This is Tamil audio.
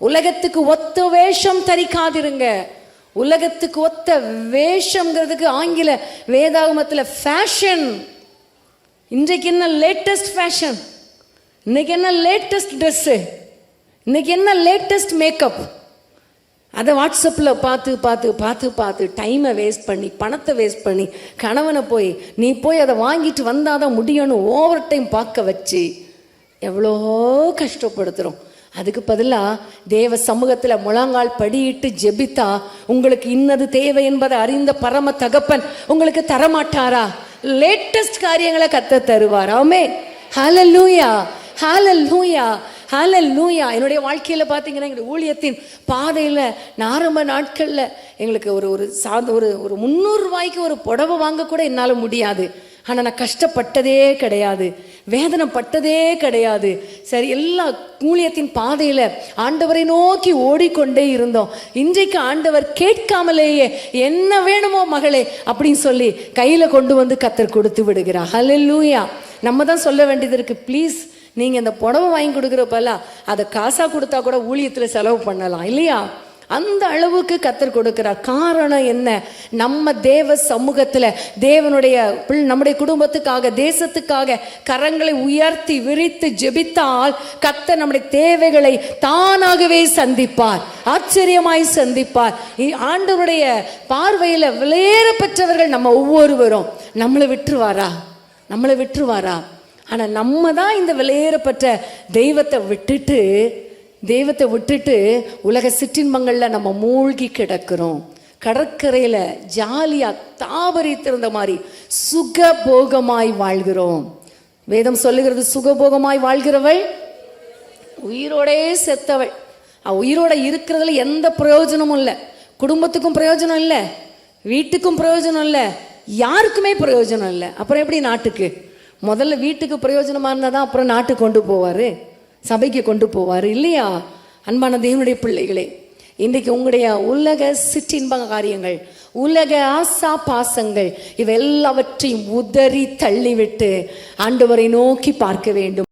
உலகத்துக்கு ஒத்த வேஷம் தரிக்காதிருங்க. உலகத்துக்கு ஒத்த வேஷம்ங்கிறதுக்கு ஆங்கில வேதாகமத்தில் ஃபேஷன் இன்றைக்கு என்ன லேட்டஸ்ட் ஃபேஷன் இன்னைக்கு என்ன லேட்டஸ்ட் ட்ரெஸ்ஸு இன்னைக்கு என்ன லேட்டஸ்ட் மேக்கப் அதை வாட்ஸ்அப்பில் பார்த்து பார்த்து பார்த்து பார்த்து டைமை வேஸ்ட் பண்ணி பணத்தை வேஸ்ட் பண்ணி கணவனை போய் நீ போய் அதை வாங்கிட்டு வந்தாதான் முடியும்னு ஓவர் டைம் பார்க்க வச்சு எவ்வளோ கஷ்டப்படுத்துகிறோம் அதுக்கு பதிலாக தேவ சமூகத்தில் முழங்கால் படியிட்டு ஜெபித்தா உங்களுக்கு இன்னது தேவை என்பதை அறிந்த பரம தகப்பன் உங்களுக்கு தரமாட்டாரா? லேட்டஸ்ட் காரியங்களை கத்த தருவார். ஆமே லூயா ஹalleluya லூயா என்னுடைய வாழ்க்கையில் பார்த்தீங்கன்னா எங்களுடைய ஊழியத்தின் பாதையில் நான் நாட்களில் எங்களுக்கு ஒரு ஒரு சார்ந்த ஒரு ஒரு முந்நூறு ரூபாய்க்கு ஒரு புடவை வாங்க கூட என்னால் முடியாது. ஆனால் நான் கஷ்டப்பட்டதே கிடையாது. வேதனைப்பட்டதே கிடையாது. சரி எல்லா ஊழியத்தின் பாதையில் ஆண்டவரை நோக்கி ஓடிக்கொண்டே இருந்தோம். இன்றைக்கு ஆண்டவர் கேட்காமலேயே என்ன வேணுமோ மகளே அப்படின்னு சொல்லி கையில் கொண்டு வந்து கத்தர் கொடுத்து விடுகிறார். ஹலெல்லூயா நம்ம தான் சொல்ல வேண்டியது இருக்கு. ப்ளீஸ் நீங்கள் இந்த புடவை வாங்கி கொடுக்குறப்பெல்லாம் அதை காசாக கொடுத்தா கூட ஊழியத்தில் செலவு பண்ணலாம். இல்லையா? அந்த அளவுக்கு கத்தர் கொடுக்கிறார். காரணம் என்ன? நம்ம தேவ சமூகத்தில் தேவனுடைய நம்முடைய குடும்பத்துக்காக தேசத்துக்காக கரங்களை உயர்த்தி விரித்து ஜெபித்தால் கத்தர் நம்முடைய தேவைகளை தானாகவே சந்திப்பார். ஆச்சரியமாய் சந்திப்பார். இ- ஆண்டவருடைய பார்வையில் விலையேற பெற்றவர்கள் நம்ம ஒவ்வொருவரும். நம்மளை விட்டுருவாரா? நம்மளை விட்டுருவாரா? ஆனால் நம்ம தான் இந்த விலையேறப்பட்ட தெய்வத்தை விட்டுட்டு தெய்வத்தை விட்டுட்டு உலக சிற்றின்பங்களில் நம்ம மூழ்கி கிடக்கிறோம். கடற்கரையில் ஜாலியாக தாபரித்திருந்த மாதிரி சுகபோகமாய் வாழ்கிறோம். வேதம் சொல்லுகிறது சுகபோகமாய் வாழ்கிறவள் உயிரோடே செத்தவள். உயிரோட இருக்கிறதுல எந்த பிரயோஜனமும் இல்லை. குடும்பத்துக்கும் பிரயோஜனம் இல்லை. வீட்டுக்கும் பிரயோஜனம் இல்லை. யாருக்குமே பிரயோஜனம் இல்லை. அப்புறம் எப்படி நாட்டுக்கு? முதல்ல வீட்டுக்கு பிரயோஜனமாக இருந்தால் தான் அப்புறம் நாட்டுக்கு கொண்டு போவார்? சபைக்கு கொண்டு போவார். இல்லையா? அன்பான தேவனுடைய பிள்ளைகளே இன்றைக்கு உங்களுடைய உலக சிற்றின்ப காரியங்கள் உலக ஆசா பாசங்கள் இவை எல்லாவற்றையும் உதறி தள்ளிவிட்டு ஆண்டவரை நோக்கி பார்க்க வேண்டும்.